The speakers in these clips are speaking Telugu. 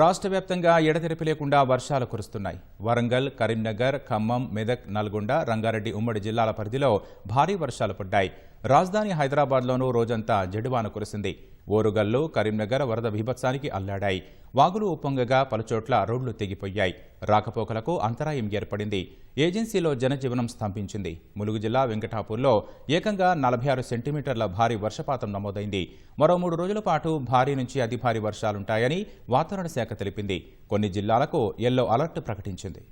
రాష్ట్ర వ్యాప్తంగా ఎడతెరిపి లేకుండా వర్షాలు కురుస్తున్నాయి. వరంగల్ కరీంనగర్ ఖమ్మం మెదక్ నల్గొండ రంగారెడ్డి ఉమ్మడి జిల్లాల పరిధిలో భారీ వర్షాలు పడ్డాయి. రాజధాని హైదరాబాద్లోనూ రోజంతా జడివాన కురిసింది. ఓరుగల్లు కరీంనగర్ వరద బీభత్సానికి అల్లాడాయి. వాగులు ఉప్పొంగగా పలుచోట్ల రోడ్లు తెగిపోయాయి. రాకపోకలకు అంతరాయం ఏర్పడింది. ఏజెన్సీలో జనజీవనం స్తంభించింది. ములుగు జిల్లా వెంకటాపూర్లో ఏకంగా నలభై ఆరు సెంటీమీటర్ల భారీ వర్షపాతం నమోదైంది. మరో మూడు రోజుల పాటు భారీ నుంచి అతి భారీ వర్షాలుంటాయని వాతావరణ శాఖ తెలిపింది. కొన్ని జిల్లాలకు ఎల్లో అలర్ట్ ప్రకటించింది.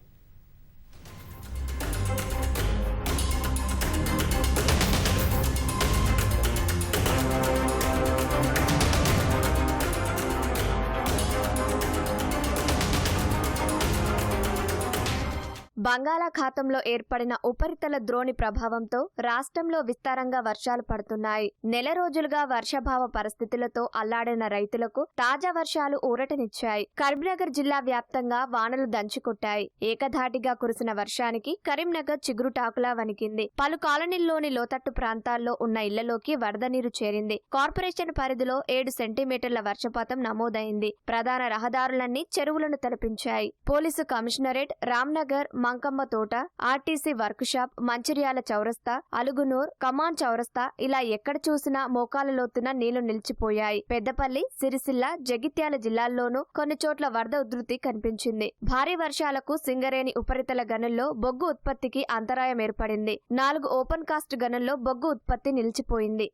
బంగాళాఖాతంలో ఏర్పడిన ఉపరితల ద్రోణి ప్రభావంతో రాష్ట్రంలో విస్తారంగా వర్షాలు పడుతున్నాయి. నెల రోజులుగా వర్షాభావ పరిస్థితులతో అల్లాడిన రైతులకు తాజా వర్షాలు ఊరటనిచ్చాయి. కరీంనగర్ జిల్లా వ్యాప్తంగా వానలు దంచుకొట్టాయి. ఏకధాటిగా కురిసిన వర్షానికి కరీంనగర్ చిగురుటాకులా వణికింది. పలు కాలనీల్లోని లోతట్టు ప్రాంతాల్లో ఉన్న ఇళ్ళలోకి వరద నీరు చేరింది. కార్పొరేషన్ పరిధిలో ఏడు సెంటీమీటర్ల వర్షపాతం నమోదైంది. ప్రధాన రహదారులన్నీ చెరువులను తలపించాయి. Police commissionerate Ramnagar Mankamma Thota RTC work shop Mancherial చౌరస్తా అలుగునూర్ కమాన్ చౌరస్తా ఇలా ఎక్కడ చూసినా మోకాల లోతున నీళ్ళు నిలిచిపోయాయి. పెద్దపల్లి సిరిసిల్ల జగిత్యాల జిల్లాల్లోనూ కొన్ని చోట్ల వరద ఉధృతి కనిపించింది. భారీ వర్షాలకు సింగరేణి ఉపరితల గనుల్లో బొగ్గు ఉత్పత్తికి అంతరాయం ఏర్పడింది. నాలుగు ఓపెన్ కాస్ట్ గనుల్లో బొగ్గు ఉత్పత్తి నిలిచిపోయింది.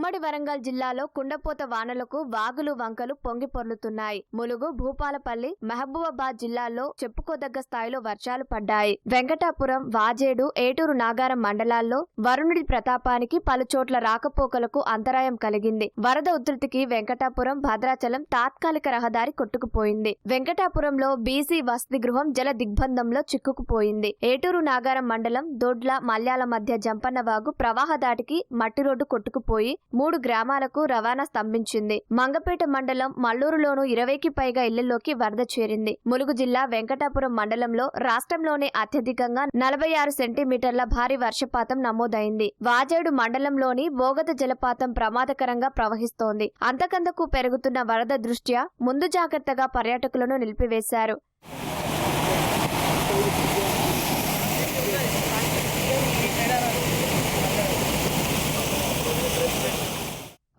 ఉమ్మడి వరంగల్ జిల్లాలో కుండపోత వానలకు వాగులు వంకలు పొంగి పొర్లుతున్నాయి. ములుగు భూపాలపల్లి మహబూబాబాద్ జిల్లాల్లో చెప్పుకోదగ్గ స్థాయిలో వర్షాలు పడ్డాయి. వెంకటాపురం వాజేడు ఏటూరు నాగారం మండలాల్లో వరుణుడి ప్రతాపానికి పలు చోట్ల రాకపోకలకు అంతరాయం కలిగింది. వరద ఉధృతికి వెంకటాపురం భద్రాచలం తాత్కాలిక రహదారి కొట్టుకుపోయింది. వెంకటాపురంలో బీసీ వసతి గృహం జల దిగ్బంధంలో చిక్కుకుపోయింది. ఏటూరు నాగారం మండలం దొడ్ల మల్యాల మధ్య జంపన్నవాగు ప్రవాహ దాటికి మట్టి రోడ్డు కొట్టుకుపోయి మూడు గ్రామాలకు రవాణా స్తంభించింది. మంగపేట మండలం మల్లూరులోనూ ఇరవైకి పైగా ఇళ్ళలోకి వరద చేరింది. ములుగు జిల్లా వెంకటాపురం మండలంలో రాష్ట్రంలోనే అత్యధికంగా నలభై ఆరు సెంటీమీటర్ల భారీ వర్షపాతం నమోదైంది. వాజేడు మండలంలోని బోగత జలపాతం ప్రమాదకరంగా ప్రవహిస్తోంది. అంతకంతకు పెరుగుతున్న వరద దృష్ట్యా ముందు జాగ్రత్తగా పర్యాటకులను నిలిపివేశారు.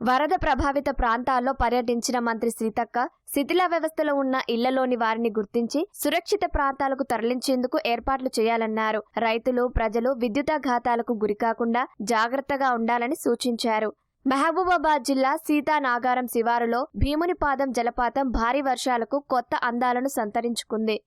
వరద ప్రభావిత ప్రాంతాల్లో పర్యటించిన మంత్రి సీతక్క శిథిల వ్యవస్థలో ఉన్న ఇళ్ళలోని వారిని గుర్తించి సురక్షిత ప్రాంతాలకు తరలించేందుకు ఏర్పాట్లు చేయాలన్నారు. రైతులు ప్రజలు విద్యుతాఘాతాలకు గురికాకుండా జాగ్రత్తగా ఉండాలని సూచించారు. మహబూబాబాద్ జిల్లా సీతానాగారం శివారులో భీమునిపాదం జలపాతం భారీ వర్షాలకు కొత్త అందాలను సంతరించుకుంది.